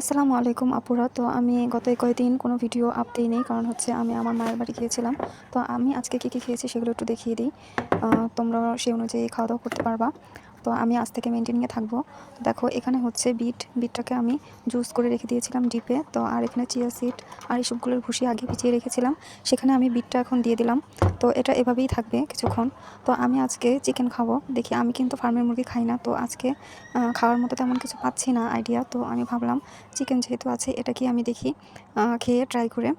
আসসালামু আলাইকুম আপুরা। তো আমি গত কয়েকদিন কোনো ভিডিও আপতেই নেই, কারণ হচ্ছে আমি আমার মায়ের বাড়ি গিয়েছিলাম। তো আমি আজকে কী কী খেয়েছি সেগুলো একটু দেখিয়ে দিই। তোমরা সেই অনুযায়ী খাওয়া দাওয়া করতে পারবা। তো আমি আজ থেকে মেনটেনিংয়ে থাকব। দেখো, এখানে হচ্ছে বিট বিটটাকে আমি জুস করে রেখে দিয়েছিলাম ডিপে তো আর এখানে চিয়া সিড আর এসবগুলোর ভুসি আগে ভিজিয়ে রেখেছিলাম। সেখানে আমি বিটটা এখন দিয়ে দিলাম। তো এটা এভাবেই থাকবে কিছুক্ষণ। তো আমি আজকে চিকেন খাব। দেখি, আমি কিন্তু ফার্মের মুরগি খাই না। তো আজকে খাওয়ার মতো তেমন কিছু পাচ্ছি না আইডিয়া তো আমি ভাবলাম চিকেন যেহেতু আছে এটা কি আমি দেখি খেয়ে ট্রাই করে।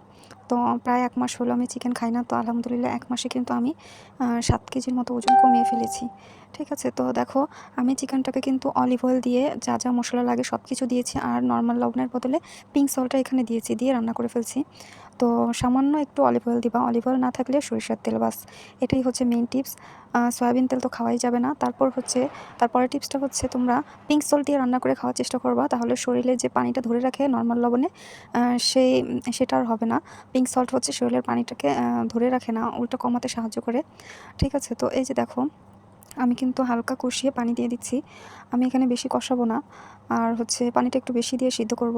তো প্রায় এক মাস হলো আমি চিকেন খাই না, তো আলহামদুলিল্লাহ এক মাসে কিন্তু আমি সাত কেজির মতো ওজন কমিয়ে ফেলেছি। ঠিক আছে, তো দেখো, আমি চিকেনটাকে কিন্তু অলিভ অয়েল দিয়ে যা যা মশলা লাগে সব কিছু দিয়েছি, আর নর্মাল লবণের বদলে পিঙ্ক সল্টটা এখানে দিয়েছি, দিয়ে রান্না করে ফেলছি। তো সামান্য একটু অলিভ অয়েল দিবা। অলিভ অয়েল না থাকলে সরিষার তেল বাস। এটাই হচ্ছে মেইন টিপস সয়াবিন তেল তো খাওয়াই যাবে না। তারপর হচ্ছে, তারপরের টিপসটা হচ্ছে তোমরা পিঙ্ক সল্ট দিয়ে রান্না করে খাওয়ার চেষ্টা করবা। তাহলে শরীরে যে পানিটা ধরে রাখে নর্মাল লবণে সেই, সেটা আর হবে না। পিঙ্ক সল্ট হচ্ছে শরীরের পানিটাকে ধরে রাখে না, উল্টো কমাতে সাহায্য করে। ঠিক আছে? তো এই যে দেখো, আমি কিন্তু হালকা কষিয়ে পানি দিয়ে দিচ্ছি। আমি এখানে বেশি কষাবো না। আর হচ্ছে পানিটা একটু বেশি দিয়ে সিদ্ধ করব।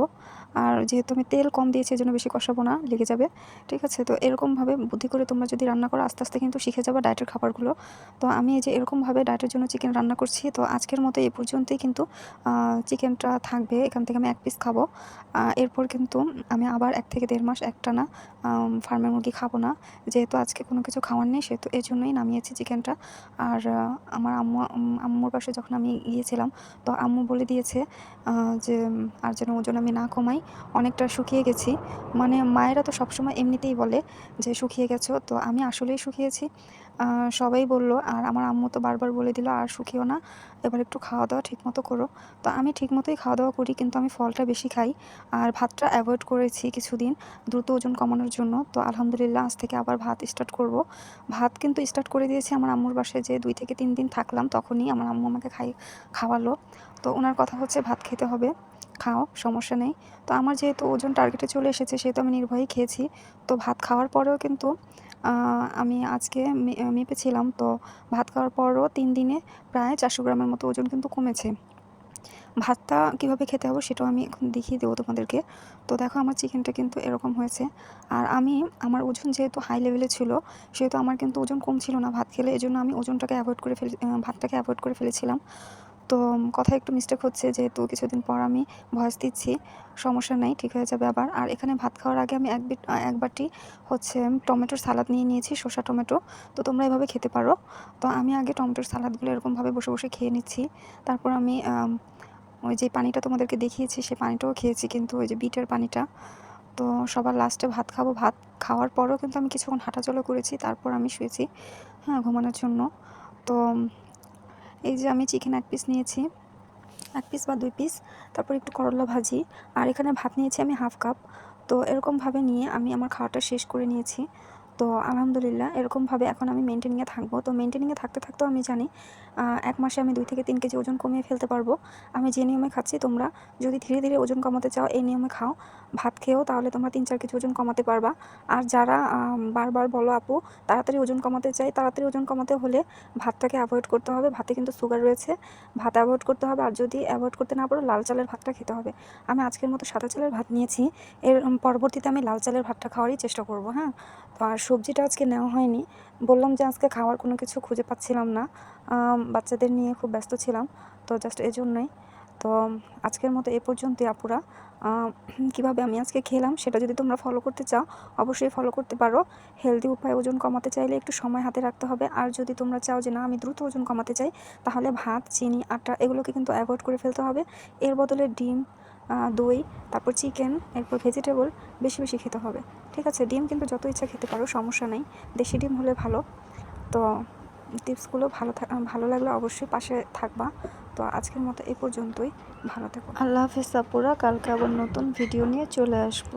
আর যেহেতু আমি তেল কম দিয়েছি এই জন্য বেশি কষাবো না, লেগে যাবে। ঠিক আছে? তো এরকমভাবে বুদ্ধি করে তোমরা যদি রান্না করো, আস্তে আস্তে কিন্তু শিখে যাবে ডায়েটের খাবারগুলো। তো আমি এই যে এরকমভাবে ডায়েটের জন্য চিকেন রান্না করছি, তো আজকের মতো এই পর্যন্তই কিন্তু চিকেনটা থাকবে। এখান থেকে আমি এক পিস খাব। এরপর কিন্তু আমি আবার এক থেকে দেড় মাস একটানা ফার্মের মুরগি খাব না। যেহেতু আজকে কোনো কিছু খাওয়ার নেই, সেহেতু এই জন্যই নামিয়েছি চিকেনটা আর, আমার আম্মু, আম্মুর পাশে যখন আমি গিয়েছিলাম, তো আম্মু বলে দিয়েছে যে আর যেন ওজন আমি না কমাই, অনেকটা শুকিয়ে গেছি। মানে মায়েরা তো সবসময় এমনিতেই বলে যে, শুকিয়ে গেছো? তো আমি আসলেই শুকিয়েছি। সবাই বলল, আর আমার আম্মু তো বারবার বলে দিল, আর শুকিও না, এবার একটু খাওয়া দাওয়া ঠিক মতো করো। তো আমি ঠিক মতোই খাওয়া দাওয়া করি, কিন্তু আমি ফলটা বেশি খাই। আর ভাতটা অ্যাভয়েড করেছি কিছুদিন দ্রুত ওজন কমানোর জন্য। তো আলহামদুলিল্লাহ আজ থেকে আবার ভাত স্টার্ট করব। ভাত কিন্তু স্টার্ট করে দিয়েছি আমার আম্মুর বাসায় যে, দুই থেকে তিন দিন থাকলাম, তখনই আমার আম্মু আমাকে খাই, খাওয়ালো। তো ওনার কথা হচ্ছে ভাত খেতে হবে। খাও, সমস্যা নেই। তো আমার যেহেতু ওজন টার্গেটে চলে এসেছে, সেহেতু আমি নির্ভয়ই খেয়েছি। তো ভাত খাওয়ার পরেও কিন্তু আমি আজকে মেপেছিলাম তো ভাত খাওয়ার পরও তিন দিনে প্রায় চারশো গ্রামের মতো ওজন কিন্তু কমেছে। ভাতটা কীভাবে খেতে হবে সেটাও আমি এখন দেখিয়ে দেবো তোমাদেরকে। তো দেখো আমার চিকেনটা কিন্তু এরকম হয়েছে। আর আমি, আমার ওজন যেহেতু হাই লেভেলে ছিল, সেহেতু আমার কিন্তু ওজন কম ছিল না ভাত খেলে। এজন্য আমি ওজনটাকে অ্যাভয়েড করে ফেলে, ভাতটাকে অ্যাভয়েড করে ফেলেছিলাম। তো কথা একটু মিস্টেক হচ্ছে যেহেতু কিছুদিন পর আমি ভয়েস দিচ্ছি, সমস্যা নাই, ঠিক হয়ে যাবে আবার। আর এখানে ভাত খাওয়ার আগে আমি এক বাটি হচ্ছে টমেটোর সালাদ নিয়ে নিয়েছি, শসা, টমেটো। তো তোমরা এভাবে খেতে পারো। তো আমি আগে টমেটোর সালাদগুলো এরকমভাবে বসে বসে খেয়ে নিচ্ছি। তারপর আমি ওই যে পানিটা তোমাদেরকে দেখিয়েছি সেই পানিটাও খেয়েছি কিন্তু ওই যে বিটের পানিটা। তো সবার লাস্টে ভাত খাব। ভাত খাওয়ার পরও কিন্তু আমি কিছুক্ষণ হাঁটাচলা করেছি, তারপর আমি শুয়েছি হ্যাঁ ঘুমানোর জন্য। তো এই যে আমি চিকেন এক পিস নিয়েছি। এক পিস বা দুই পিস তারপর একটু করলা ভাজি। আর এখানে ভাত নিয়েছি আমি হাফ কাপ তো এরকমভাবে নিয়ে আমি আমার খাওয়াটা শেষ করে নিয়েছি। তো আলহামদুলিল্লাহ, এরকমভাবে এখন আমি মেনটেনিংয়ে থাকব। তো মেনটেনিংয়ে থাকতে থাকতেও আমি জানি এক মাসে আমি দুই থেকে তিন কেজি ওজন কমিয়ে ফেলতে পারব। আমি যে নিয়মে খাচ্ছি, তোমরা যদি ধীরে ধীরে ওজন কমাতে চাও, এই নিয়মে খাও। ভাত খেয়েও তাহলে তোমরা তিন চার কেজি ওজন কমাতে পারবা। আর যারা বারবার বলো, আপু, তাড়াতাড়ি ওজন কমাতে চাই, তাড়াতাড়ি ওজন কমাতে হলে ভাতটাকে অ্যাভয়েড করতে হবে। ভাতে কিন্তু সুগার রয়েছে। ভাত অ্যাভয়েড করতে হবে। আর যদি অ্যাভয়েড করতে না পারো, লাল চালের ভাতটা খেতে হবে। আমি আজকের মতো সাদা চালের ভাত নিয়েছি। এর, পরবর্তীতে আমি লাল চালের ভাতটা খাওয়ারই চেষ্টা করব হ্যাঁ? তো আর সবজিটা আজকে নেওয়া হয়নি। বললাম যে আজকে খাওয়ার কোনো কিছু খুঁজে পাচ্ছিলাম না। বাচ্চাদের নিয়ে খুব ব্যস্ত ছিলাম, তো জাস্ট এই জন্যই তো আজকের মতো এ পর্যন্তই আপুরা। কীভাবে আমি আজকে খেলাম সেটা যদি তোমরা ফলো করতে চাও, অবশ্যই ফলো করতে পারো। হেলদি উপায়ে ওজন কমাতে চাইলে একটু সময় হাতে রাখতে হবে। আর যদি তোমরা চাও যে না, আমি দ্রুত ওজন কমাতে চাই, তাহলে ভাত, চিনি, আটা এগুলোকে কিন্তু অ্যাভয়েড করে ফেলতে হবে। এর বদলে ডিম দই, তারপর চিকেন এরপর ভেজিটেবল বেশি বেশি খেতে হবে। ঠিক আছে, ডিম কিন্তু যত ইচ্ছা খেতে পারো, সমস্যা নেই। দেশি ডিম হলে ভালো। তো টিপসগুলো ভালো ভালো লাগলে অবশ্যই পাশে থাকবা। তো আজকের মতো এ পর্যন্তই। ভালো থেকো। আল্লাহ হাফিজ, আপুরা, কালকে আবার নতুন ভিডিও নিয়ে চলে আসব।